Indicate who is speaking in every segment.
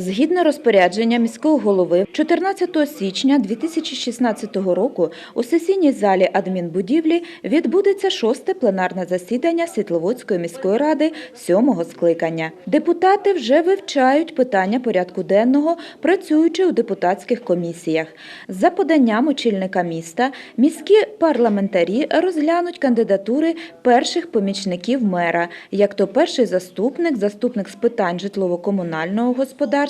Speaker 1: Згідно розпорядження міського голови, 14 січня 2016 року у сесійній залі адмінбудівлі відбудеться шосте пленарне засідання Світловодської міської ради сьомого скликання. Депутати вже вивчають питання порядку денного, працюючи у депутатських комісіях. За поданням очільника міста, міські парламентарі розглянуть кандидатури перших помічників мера, як то перший заступник, заступник з питань житлово-комунального господарства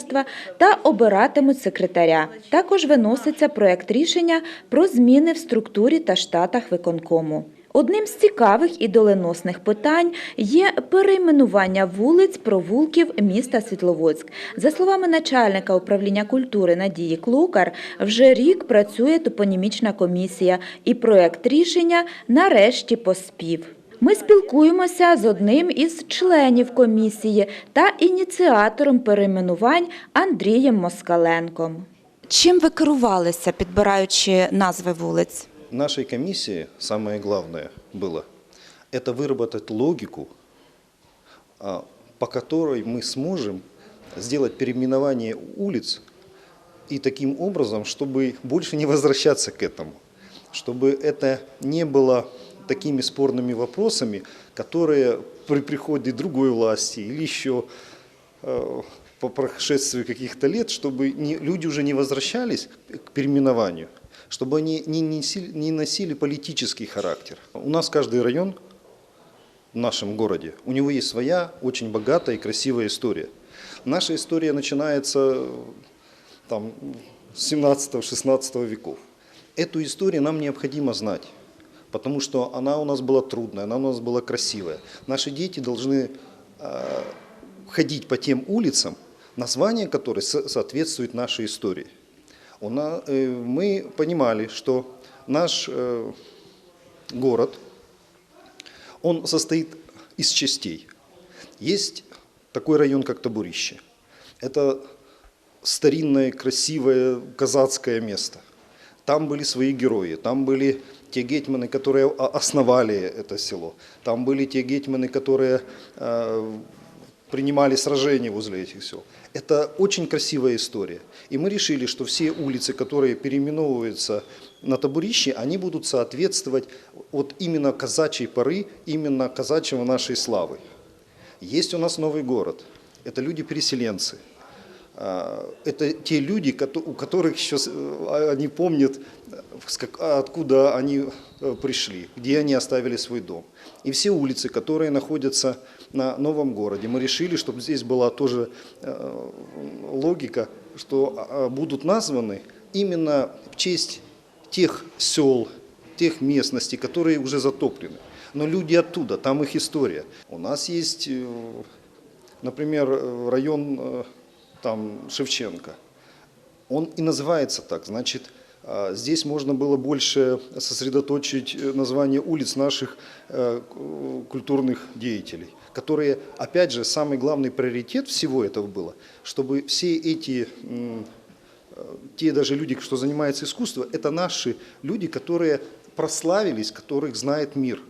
Speaker 1: та обиратимуть секретаря. Також виноситься проект рішення про зміни в структурі та штатах виконкому. Одним з цікавих і доленосних питань є перейменування вулиць, провулків міста Світловодськ. За словами начальника управління культури Надії Клукар, вже рік працює топонімічна комісія, і проект рішення нарешті поспів. Ми спілкуємося з одним із членів комісії та ініціатором перейменувань Андрієм Москаленком. Чим ви керувалися, підбираючи назви вулиць?
Speaker 2: Нашей комиссии самое главное было – это выработать логику, а, по которой мы сможем сделать переименование улиц и таким образом, чтобы больше не возвращаться к этому, чтобы это не было Такими спорными вопросами, которые при приходе другой власти или еще э, по прошествии каких-то лет, чтобы не- люди уже не возвращались к переименованию, чтобы они не, неси- не носили политический характер. У нас каждый район в нашем городе, у него есть своя очень богатая и красивая история. Наша история начинается там, с 17-16 веков. Эту историю нам необходимо знать, потому что она у нас была трудная, она у нас была красивая. Наши дети должны э, ходить по тем улицам, названия которых со- соответствуют нашей истории. У на- э, мы понимали, что наш э, город, он состоит из частей. Есть такой район, как Табурище. Это старинное, красивое казацкое место. Там были свои герои, там были те гетьманы, которые основали это село. Там были те гетьманы, которые э, принимали сражения возле этих сел. Это очень красивая история. И мы решили, что все улицы, которые переименовываются на табурище, они будут соответствовать вот именно казачьей поры, именно казачьего нашей славы. Есть у нас новый город. Это люди-переселенцы. А, Это те люди, у которых еще э, они помнят, э, откуда они э, пришли, где они оставили свой дом. И все улицы, которые находятся на новом городе, мы решили, чтобы здесь была тоже э, логика, что будут названы именно в честь тех сел, тех местностей, которые уже затоплены. Но люди оттуда, там их история. У нас есть, э, например, э, район э, там, Шевченко. Он и называется так, значит, а, здесь можно было больше сосредоточить э, название улиц наших э, культурных деятелей, которые, опять же, самый главный приоритет всего этого было, чтобы все эти э, те даже люди, что занимаются искусством, это наши люди, которые прославились, которых знает мир.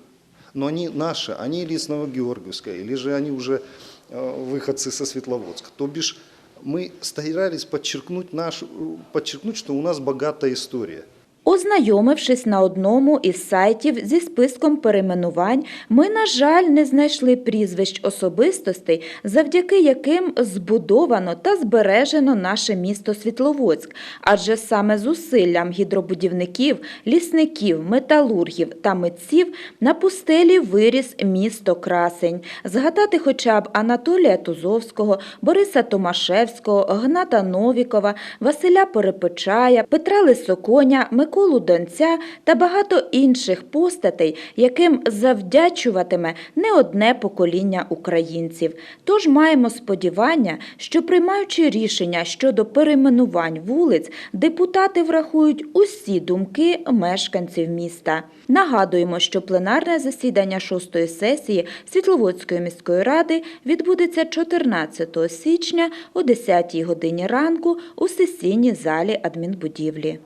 Speaker 2: Но они наши, они или из Новогеоргиевска, или же они уже выходцы со Светловодска. То бишь мы старались подчеркнуть, нашу, подчеркнуть, что у нас богатая история.
Speaker 1: Ознайомившись на одному із сайтів зі списком перейменувань, ми, на жаль, не знайшли прізвищ особистостей, завдяки яким збудовано та збережено наше місто Світловодськ, адже саме зусиллям гідробудівників, лісників, металургів та митців на пустелі виріс місто Красень. Згадати хоча б Анатолія Тузовського, Бориса Томашевського, Гната Новікова, Василя Перепечая, Петра Лисоконя, Миколу Донця та багато інших постатей, яким завдячуватиме не одне покоління українців. Тож маємо сподівання, що приймаючи рішення щодо перейменувань вулиць, депутати врахують усі думки мешканців міста. Нагадуємо, що пленарне засідання шостої сесії Світловодської міської ради відбудеться 14 січня о 10 годині ранку у сесійній залі адмінбудівлі.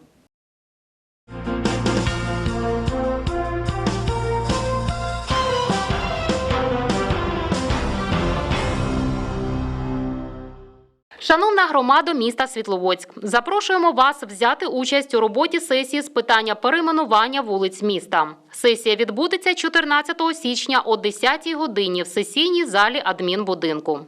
Speaker 3: Шановна громада міста Світловодськ, запрошуємо вас взяти участь у роботі сесії з питання перейменування вулиць міста. Сесія відбудеться 14 січня о 10 годині в сесійній залі адмінбудинку.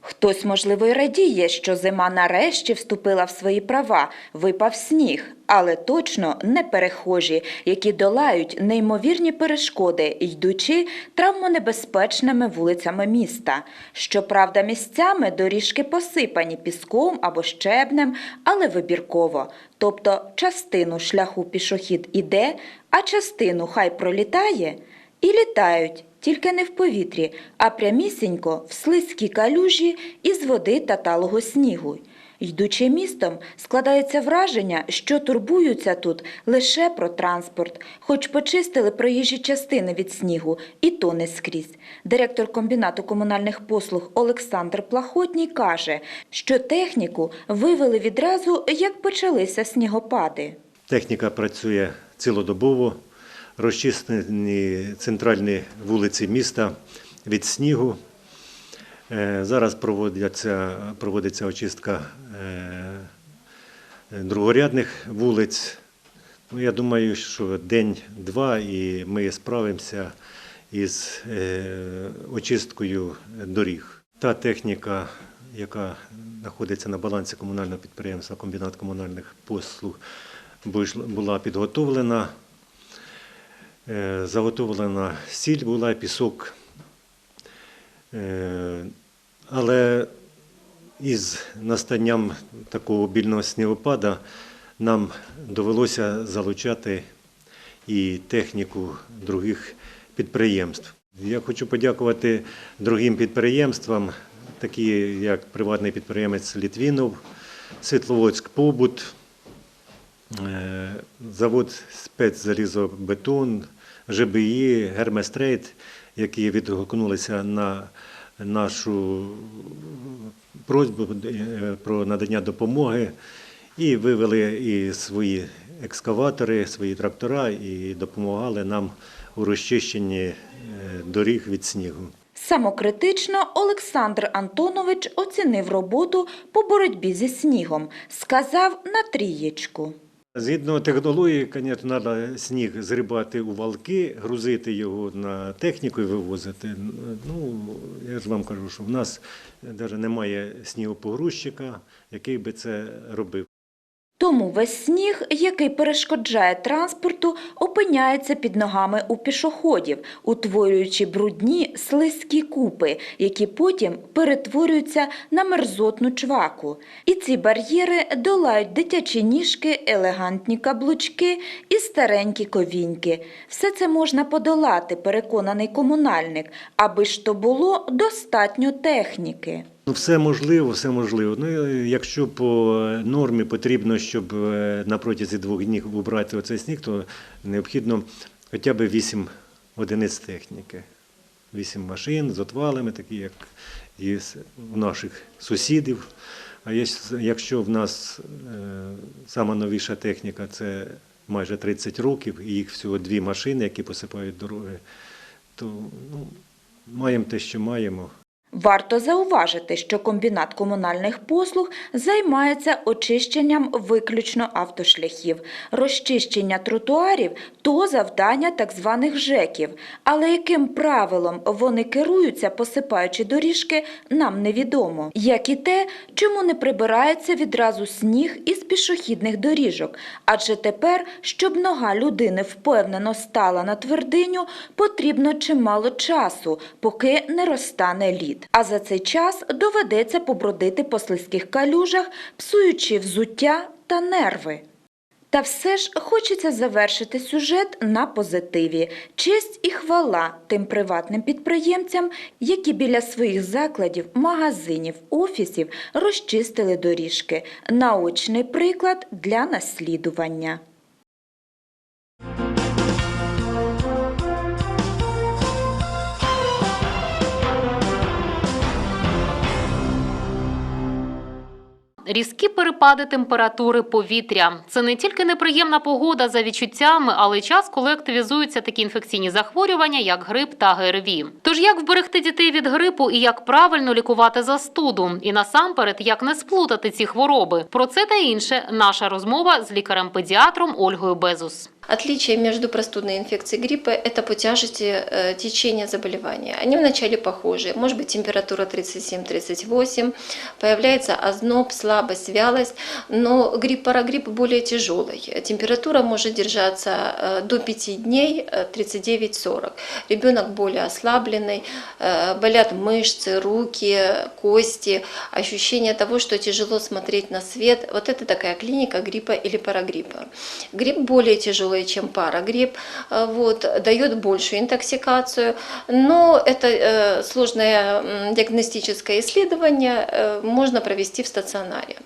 Speaker 1: Хтось, можливо, й радіє, що зима нарешті вступила в свої права, випав сніг, але точно не перехожі, які долають неймовірні перешкоди, йдучи травмонебезпечними вулицями міста. Щоправда, місцями доріжки посипані піском або щебнем, але вибірково. Тобто частину шляху пішохід іде, а частину хай пролітає. І літають, тільки не в повітрі, а прямісінько в слизькі калюжі із води та талого снігу. Йдучи містом, складається враження, що турбуються тут лише про транспорт, хоч почистили проїжджі частини від снігу, і то не скрізь. Директор комбінату комунальних послуг Олександр Плахотній каже, що техніку вивели відразу, як почалися снігопади.
Speaker 4: Техніка працює цілодобово, розчистені центральні вулиці міста від снігу. Е, Зараз проводиться, проводиться очистка е, другорядних вулиць. Ну, я думаю, що день-два і ми справимося із е, очисткою доріг. Та техніка, яка знаходиться на балансі комунального підприємства Комбінат комунальних послуг, була підготовлена. Заготовлена сіль була, пісок. Але із настанням такого більного снігопада нам довелося залучати і техніку других підприємств. Я хочу подякувати другим підприємствам, такі як приватний підприємець Літвінов, Світловодськ Побут, Е, завод спецзалізобетон, ЖБІ, Герместрейт, які відгукнулися на нашу просьбу е, про надання допомоги і вивели і свої екскаватори, свої трактора і допомагали нам у розчищенні е, доріг від снігу.
Speaker 1: Самокритично Олександр Антонович оцінив роботу по боротьбі зі снігом. Сказав на трієчку.
Speaker 4: Згідно технології, звісно, треба сніг зрибати у валки, грузити його на техніку і вивозити. Ну, я ж вам кажу, що в нас навіть немає снігопогрузчика, який би це робив.
Speaker 1: Тому весь сніг, який перешкоджає транспорту, опиняється під ногами у пішоходів, утворюючи брудні слизькі купи, які потім перетворюються на мерзотну чваку. І ці бар'єри долають дитячі ніжки, елегантні каблучки і старенькі ковіньки. Все це можна подолати, переконаний комунальник, аби ж то було достатньо техніки.
Speaker 4: Ну, все можливо, все можливо. Ну, якщо по нормі потрібно, щоб е, на протязі двох днів убрати оцей сніг, то необхідно хоча б 8 одиниць техніки. 8 машин з отвалами, такі як і у наших сусідів. А якщо в нас е, сама новіша техніка це майже 30 років, і їх всього дві машини, які посипають дороги, то ну, маємо те, що маємо.
Speaker 1: Варто зауважити, що комбінат комунальних послуг займається очищенням виключно автошляхів. Розчищення тротуарів – то завдання так званих ЖЕКів. Але яким правилом вони керуються, посипаючи доріжки, нам невідомо. Як і те, чому не прибирається відразу сніг із пішохідних доріжок. Адже тепер, щоб нога людини впевнено стала на твердиню, потрібно чимало часу, поки не розтане лід. А за цей час доведеться побродити по слизьких калюжах, псуючи взуття та нерви. Та все ж хочеться завершити сюжет на позитиві. Честь і хвала тим приватним підприємцям, які біля своїх закладів, магазинів, офісів розчистили доріжки. Наочний приклад для наслідування.
Speaker 3: Різкі перепади температури повітря це не тільки неприємна погода за відчуттями, але й час, коли активізуються такі інфекційні захворювання, як грип та ГРВІ. Тож як вберегти дітей від грипу і як правильно лікувати застуду, і насамперед як не сплутати ці хвороби. Про це та інше наша розмова з лікарем-педіатром Ольгою Безус.
Speaker 5: Отличие между простудной инфекцией и гриппа – это по тяжести э, течения заболевания. Они вначале похожи. Может быть температура 37-38, появляется озноб, слабость, вялость, но грипп-парагрипп более тяжелый. Температура может держаться э, до 5 дней, э, 39-40. Ребенок более ослабленный, э, болят мышцы, руки, кости, ощущение того, что тяжело смотреть на свет. Вот это такая клиника гриппа или парагриппа. Грипп более тяжелый, чем парагрипп, э, вот, дает большую интоксикацию, но это э, сложное диагностическое исследование э, можно провести в стационаре.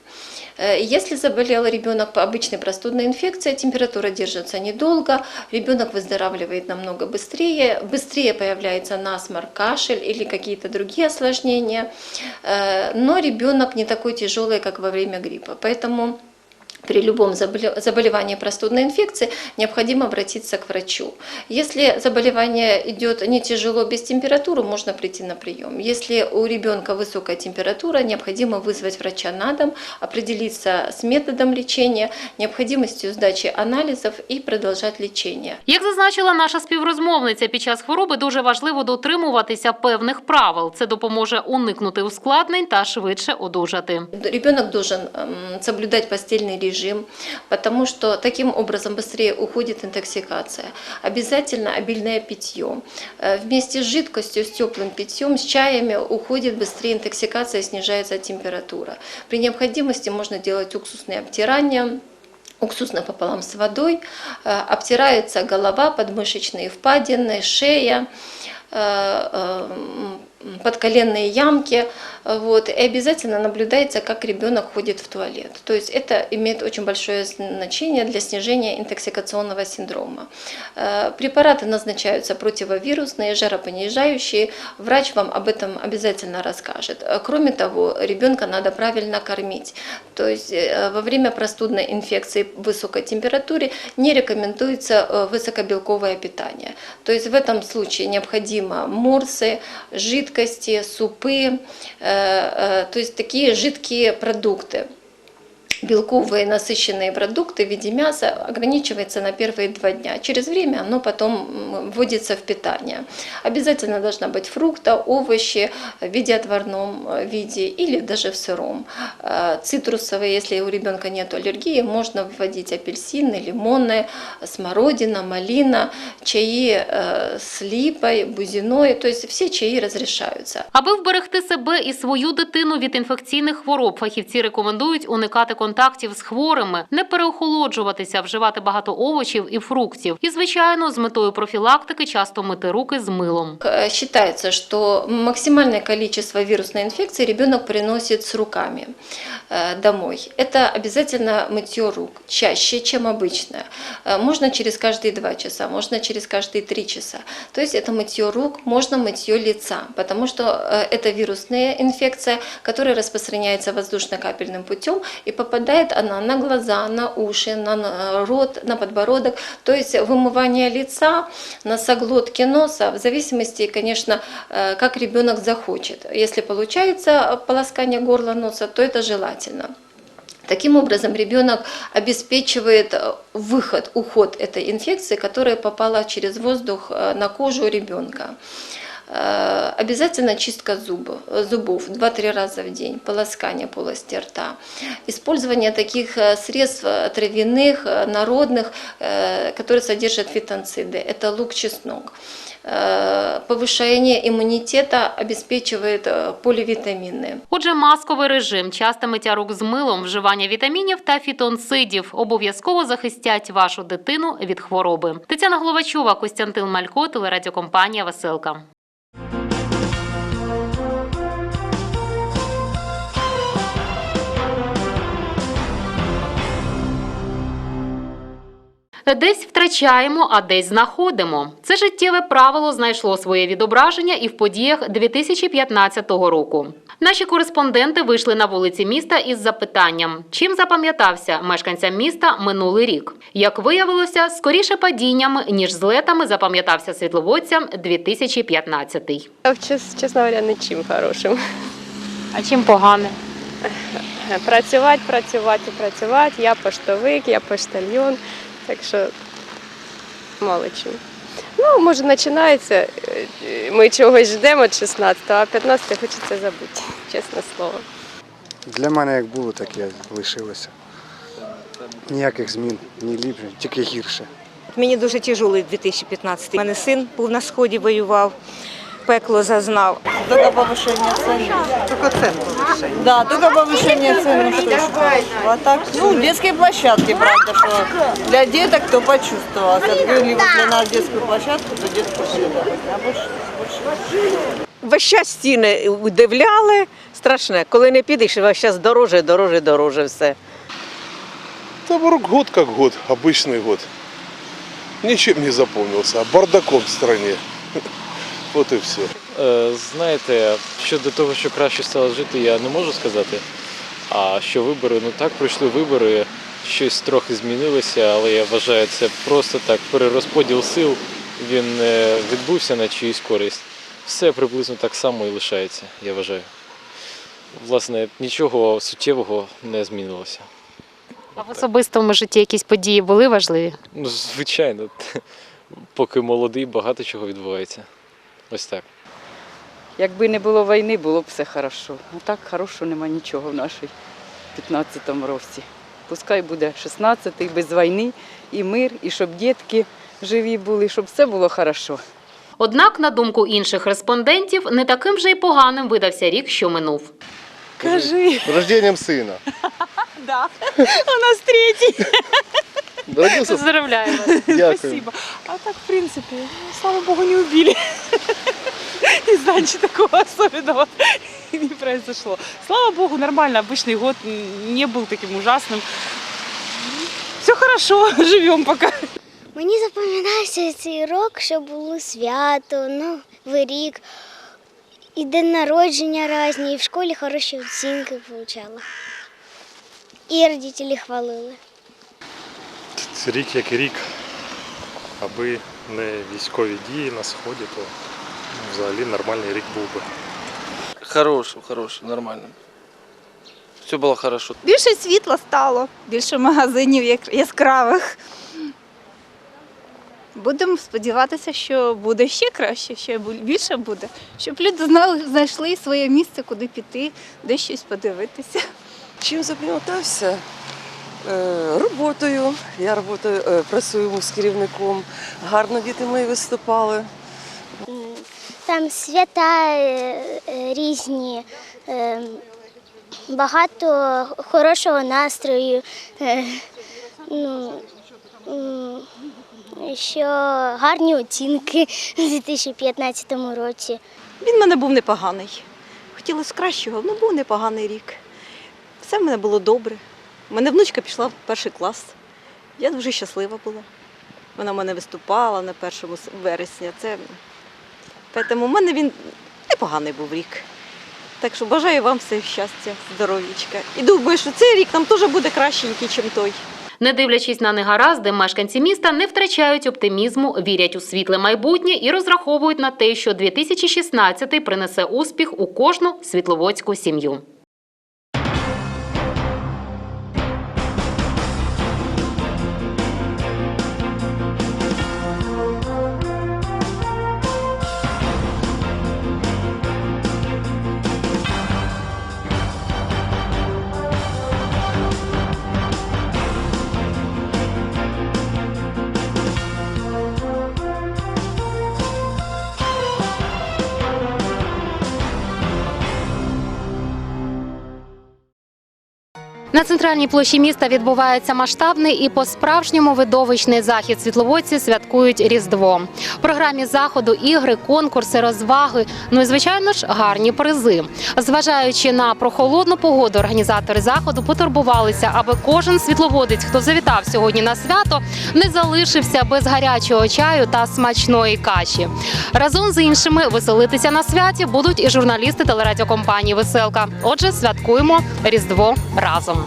Speaker 5: Если заболел ребенок по обычной простудной инфекции, температура держится недолго, ребенок выздоравливает намного быстрее, быстрее появляется насморк, кашель или какие-то другие осложнения, но ребенок не такой тяжелый, как во время гриппа. Поэтому при любом заболе- заболевании простудной инфекции необходимо обратиться к врачу. Если заболевание идет не тяжело без температуры, можно прийти на прием. Если у ребенка высокая температура, необходимо вызвать врача на дом, определиться с методом лечения, необходимостью сдачи анализов и продолжать лечение.
Speaker 3: Як зазначила наша співрозмовниця, під час хвороби дуже важливо дотримуватися певних правил. Це допоможе уникнути ускладнень та швидше одужати.
Speaker 5: Ребенок должен эм, соблюдать постельный режим, потому что таким образом быстрее уходит интоксикация. Обязательно обильное питье. Э, Вместе с жидкостью, с теплым питьем, с чаями уходит быстрее интоксикация, снижается температура. При необходимости можно делать уксусные обтирания, уксус напополам с водой, э, обтирается голова, подмышечные впадины, шея, э, подколенные ямки, вот, и обязательно наблюдается, как ребенок ходит в туалет. То есть это имеет очень большое значение для снижения интоксикационного синдрома. Э, Препараты назначаются противовирусные, жаропонижающие. Врач вам об этом обязательно расскажет. Э, Кроме того, ребенка надо правильно кормить. То есть э, во время простудной инфекции высокой температуре не рекомендуется высокобелковое питание. То есть в этом случае необходимо морсы, жидкости, супы, э, э, то есть такие жидкие продукты белковые насыщенные продукты в виде мяса ограничивается на первые два дня. Через время оно потом м, вводится в питание. Обязательно должна быть фрукта, овощи в виде отварном э, виде или даже в сыром. Э, Цитрусовые, если у ребенка нет аллергии, можно вводить апельсины, лимоны, смородина, малина, чаи э, с липой, бузиной. То есть все чаи разрешаются.
Speaker 3: Аби вберегти себе і свою дитину від інфекційних хвороб, фахівці рекомендують уникати контактів з хворими, не переохолоджуватися, вживати багато овочів і фруктів. І, звичайно, з метою профілактики часто мити руки з милом.
Speaker 5: Э, Считается, что максимальное количество вирусной инфекции ребенок приносит с руками э, домой. Это обязательно мытье рук, чаще, чем обычно. Э, Можно через каждые два часа, можно через каждые три часа. То есть это мытье рук, можно мытье лица, потому что э, это вирусная инфекция, которая распространяется воздушно-капельным путем и попадает она на глаза, на уши, на рот, на подбородок. То есть вымывание лица, носоглотки носа, в зависимости, конечно, э, как ребенок захочет. Если получается полоскание горла носа, то это желательно. Таким образом, ребенок обеспечивает э, выход, уход этой инфекции, которая попала через воздух э, на кожу ребенка. Э, Обязательно чистка зубов, зубов 2-3 раза в день, полоскание полости рта. Использование таких э, средств э, травяных, э, народных, э, которые содержат фитонциды. Это лук, чеснок. Э, Повышение иммунитета обеспечивает э, поливитамины.
Speaker 3: Отже, масковий режим, часте миття рук з милом, вживання вітамінів та фітонцидів обов'язково захистять вашу дитину від хвороби. Тетяна Головачова, Костянтин Малько, телерадіокомпанія Веселка. Десь втрачаємо, а десь знаходимо. Це життєве правило знайшло своє відображення і в подіях 2015 року. Наші кореспонденти вийшли на вулиці міста із запитанням, чим запам'ятався мешканцям міста минулий рік. Як виявилося, скоріше падіннями, ніж злетами запам'ятався світловодцям 2015.
Speaker 6: Чес- Чесно говоря, нічим хорошим.
Speaker 3: А чим погане?
Speaker 6: Працювати, працювати, працювати. Я поштовик, я поштальйон, так що мало чим. Ну, може, починається, е, ми чогось ждемо від 16-го, а 15 хочеться забути, чесне слово.
Speaker 7: Для мене як було, так і лишилося. Ніяких змін, ні ліпше, тільки гірше.
Speaker 8: Мені дуже тяжелий 2015. У мене син був на сході, воював, пекло зазнав.
Speaker 9: Только повышение цен. Только цен повышение. Да, только повышение цен. Ну, что ж. А так, ну, детские площадки, правда, что для деток кто почувствовал. Открыли вот для нас детскую площадку, то детскую площадку. А больше, больше.
Speaker 10: Весь час стіни удивляли, страшне. Коли не підеш, весь час дороже, дороже, дороже все.
Speaker 11: Наоборот, год как год, обычный год. Ничем не запомнился, а бардаком в стране. Вот и все.
Speaker 12: Е, Знаєте, щодо того, що краще стало жити, я не можу сказати. А що вибори, ну так, пройшли вибори, щось трохи змінилося, але я вважаю, це просто так перерозподіл сил. Він е, відбувся на чиюсь користь. Все приблизно так само і лишається, я вважаю. Власне, нічого суттєвого не змінилося.
Speaker 3: А в особистому житті якісь події були важливі?
Speaker 12: Ну, звичайно, поки молодий, багато чого відбувається. Ось так.
Speaker 10: Якби не було війни, було б все хорошо. Ну так хорошо нема нічого в нашій 15-му році. Пускай буде 16-й без війни, і мир, і щоб дітки живі були, щоб все було хорошо.
Speaker 3: Однак, на думку інших респондентів, не таким же й поганим видався рік, що минув.
Speaker 10: Кажи,
Speaker 11: Рождением сына.
Speaker 10: да. у нас третій.
Speaker 11: Родился?
Speaker 3: Поздравляємо!
Speaker 11: Дякую.
Speaker 10: А так, в принципе, слава богу, не убили. Не знаю, ничего такого особенного не произошло. Слава богу, нормально, обычный год не был таким ужасным. Все хорошо, живем пока.
Speaker 13: Мені запам'ятався цей рок, що було свято, Новий рік, і день народження різні, і в школі хороші оцінки отримала. І родителі хвалили.
Speaker 7: Це рік як і рік. Аби не військові дії на сході, то взагалі нормальний рік був би.
Speaker 9: Хороший, хороший, нормально. Все было хорошо.
Speaker 8: Більше світла стало, більше магазинів яскравих. Будемо сподіватися, що буде ще краще, ще більше буде, щоб люди знали, знайшли своє місце, куди піти, де щось подивитися.
Speaker 10: Чим запам'ятався? Е, Роботою. Я роботаю, е, працюю з керівником. Гарно діти мої виступали.
Speaker 13: Там свята е, різні, багато хорошого настрою. Ну, що гарні оцінки у 2015 році.
Speaker 8: Він в мене був непоганий. Хотілося кращого, але був непоганий рік. Все в мене було добре. Мене внучка пішла в перший клас. Я дуже щаслива була. Вона в мене виступала на 1 вересня. Це... Тому в мене він непоганий був рік. Так що бажаю вам все щастя, здоров'ячка. І думаю, що цей рік нам теж буде кращенький, ніж той.
Speaker 3: Не дивлячись на негаразди, мешканці міста не втрачають оптимізму, вірять у світле майбутнє і розраховують на те, що 2016 принесе успіх у кожну світловодську сім'ю. На центральній площі міста відбувається масштабний і по-справжньому видовищний захід. Світловодці святкують Різдво. В програмі заходу ігри, конкурси, розваги. Ну і звичайно ж гарні призи. Зважаючи на прохолодну погоду, організатори заходу потурбувалися, аби кожен світловодець, хто завітав сьогодні на свято, не залишився без гарячого чаю та смачної каші. Разом з іншими веселитися на святі будуть і журналісти телерадіокомпанії Веселка. Отже, святкуємо Різдво разом.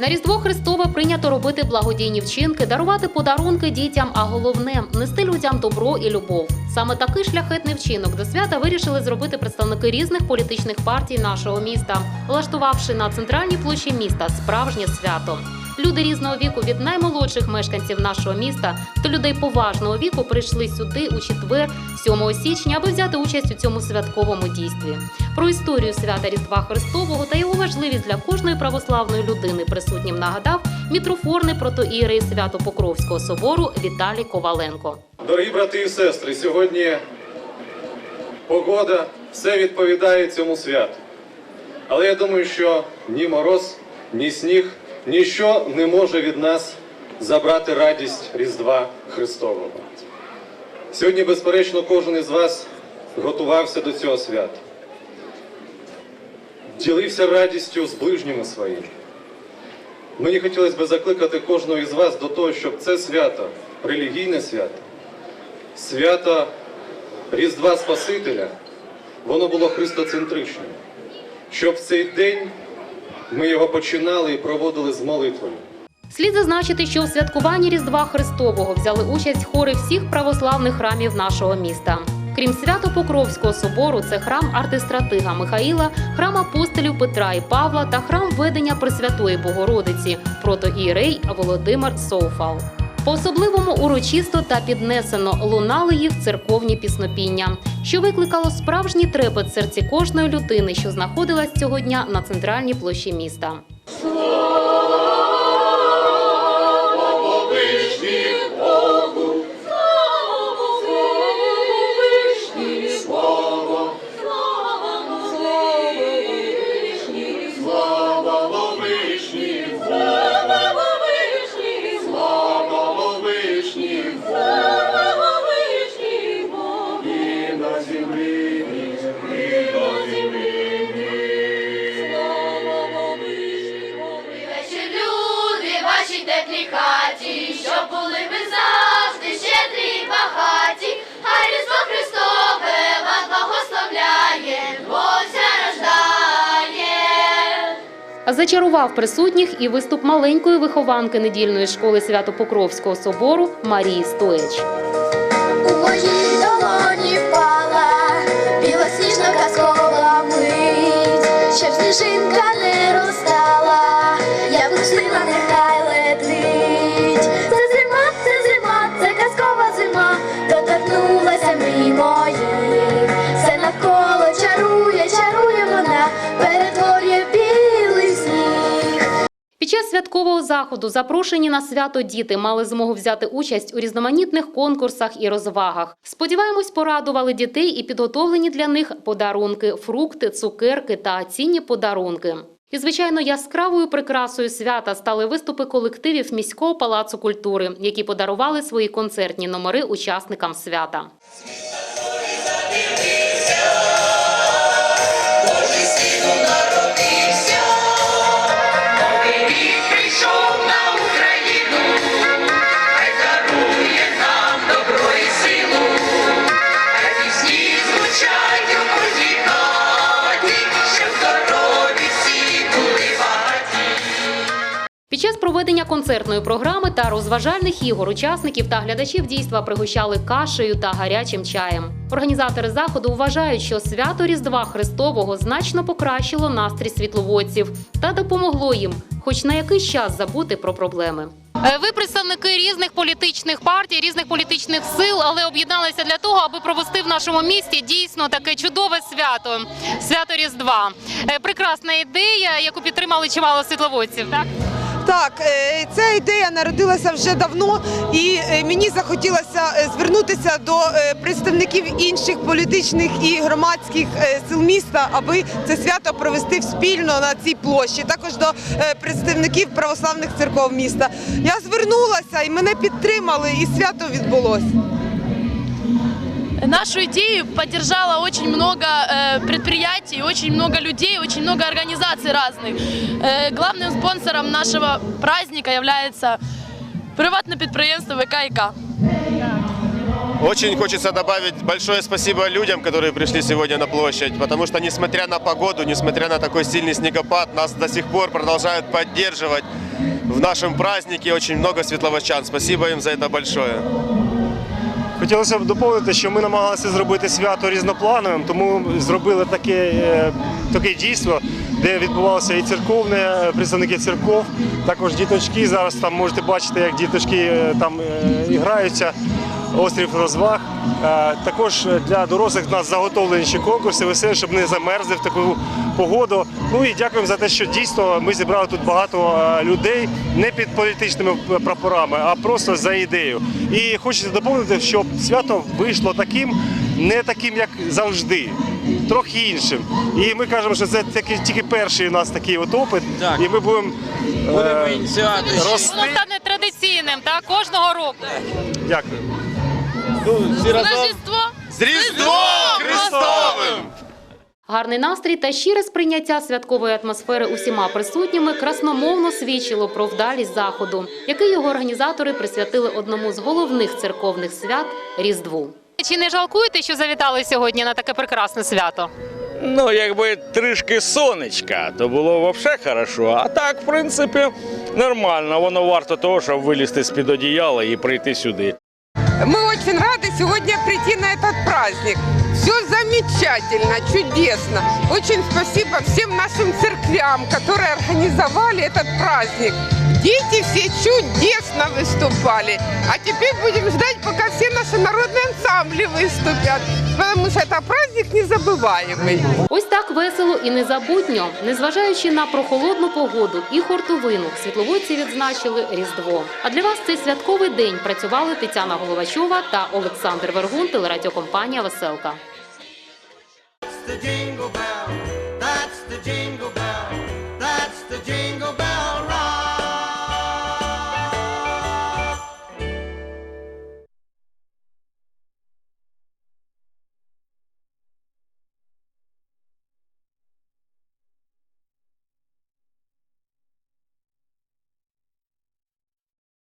Speaker 3: На Різдво Христове прийнято робити благодійні вчинки, дарувати подарунки дітям, а головне нести людям добро і любов. Саме такий шляхетний вчинок до свята вирішили зробити представники різних політичних партій нашого міста, влаштувавши на центральній площі міста справжнє свято. Люди різного віку від наймолодших мешканців нашого міста до людей поважного віку прийшли сюди у четвер, 7 січня, аби взяти участь у цьому святковому дійстві. Про історію свята Різдва Христового та його важливість для кожної православної людини присутнім нагадав мітрофорний протоієрей Свято-Покровського собору Віталій Коваленко.
Speaker 14: Дорогі брати і сестри, сьогодні погода все відповідає цьому святу. Але я думаю, що ні мороз, ні сніг, ніщо не може від нас забрати радість Різдва Христового. Сьогодні, безперечно, кожен із вас готувався до цього свята. Ділився радістю з ближніми своїми. Мені хотілося б закликати кожного із вас до того, щоб це свято, релігійне свято, свято Різдва Спасителя, воно було христоцентричним. Щоб в цей день ми його починали і проводили з молитвою.
Speaker 3: Слід зазначити, що у святкуванні Різдва Христового взяли участь хори всіх православних храмів нашого міста. Крім Свято-Покровського собору, це храм артистратига Михаїла, храм апостолів Петра і Павла та храм ведення Пресвятої Богородиці, протоієрей Володимир Соуфал. По-особливому урочисто та піднесено лунали їх церковні піснопіння, що викликало справжній трепет серці кожної людини, що знаходилась цього дня на центральній площі міста. Зачарував присутніх і виступ маленької вихованки недільної школи Свято-Покровського собору Марії Стояч. Заходу запрошені на свято діти мали змогу взяти участь у різноманітних конкурсах і розвагах. Сподіваємось, порадували дітей і підготовлені для них подарунки, фрукти, цукерки та цінні подарунки. І, звичайно, яскравою прикрасою свята стали виступи колективів міського палацу культури, які подарували свої концертні номери учасникам свята. Під час проведення концертної програми та розважальних ігор учасників та глядачів дійства пригощали кашею та гарячим чаєм. Організатори заходу вважають, що свято Різдва Христового значно покращило настрій світловодців та допомогло їм, хоч на якийсь час забути про проблеми. Е, Ви представники різних політичних партій, різних політичних сил, але об'єдналися для того, аби провести в нашому місті дійсно таке чудове свято свято Різдва. Е, Прекрасна ідея, яку підтримали чимало світловодців. Так
Speaker 15: Так, е, ця ідея народилася вже давно, і е, мені захотілося е, звернутися до представників інших політичних і громадських сил міста, аби це свято провести спільно на цій площі. Також до представників православних церков міста. Я звернулася і мене підтримали, і свято відбулося.
Speaker 16: Нашу идею поддержало очень много э, предприятий, очень много людей, очень много организаций разных. Э, главным спонсором нашего праздника является приватное предприятие ВКИК.
Speaker 17: Очень хочется добавить большое спасибо людям, которые пришли сегодня на площадь, потому что несмотря на погоду, несмотря на такой сильный снегопад, нас до сих пор продолжают поддерживать в нашем празднике очень много светловощан. Спасибо им за это большое.
Speaker 18: Хотілося б доповнити, що ми намагалися зробити свято різноплановим, тому зробили таке, е, таке дійство, де відбувалося і церковне, е, представники церков, також діточки. Зараз там можете бачити, як діточки е, там іграються. граються. Острів розваг. Е, Також для дорослих в нас заготовлені ще конкурси, веселі, щоб не замерзли в таку погоду. Ну і дякуємо за те, що дійсно ми зібрали тут багато е, людей не під політичними прапорами, а просто за ідею. І хочеться доповнити, щоб свято вийшло таким, не таким, як завжди. Трохи іншим. І ми кажемо, що це тільки перший у нас такий от опит. І ми будемо, е, рости.
Speaker 3: Воно стане традиційним та кожного року.
Speaker 18: Дякую.
Speaker 16: Рождество!
Speaker 17: З Різдвом Христовим!
Speaker 3: Гарний настрій та щире сприйняття святкової атмосфери усіма присутніми красномовно свідчило про вдалість заходу, який його організатори присвятили одному з головних церковних свят Різдву. Чи не жалкуєте, що завітали сьогодні на таке прекрасне свято?
Speaker 19: Ну, якби трішки сонечка, то було взагалі хорошо. А так, в принципі, нормально. Воно варто того, щоб вилізти з-під одіяла і прийти сюди.
Speaker 15: Мы очень рады сегодня прийти на этот праздник. Все замечательно, чудесно. Очень спасибо всем нашим церквям, которые организовали этот праздник. Дети все чудесно выступали. А теперь будем ждать, пока все наши народные ансамбли выступят. Потому что это праздник незабываемый.
Speaker 3: Ось так весело і незабутньо. Незважаючи на прохолодну погоду і хортовину, світловодці відзначили Різдво. А для вас цей святковий день працювали Тетяна Головачова та Олександр Вергун, телерадіокомпанія Веселка.
Speaker 20: Jingle bells.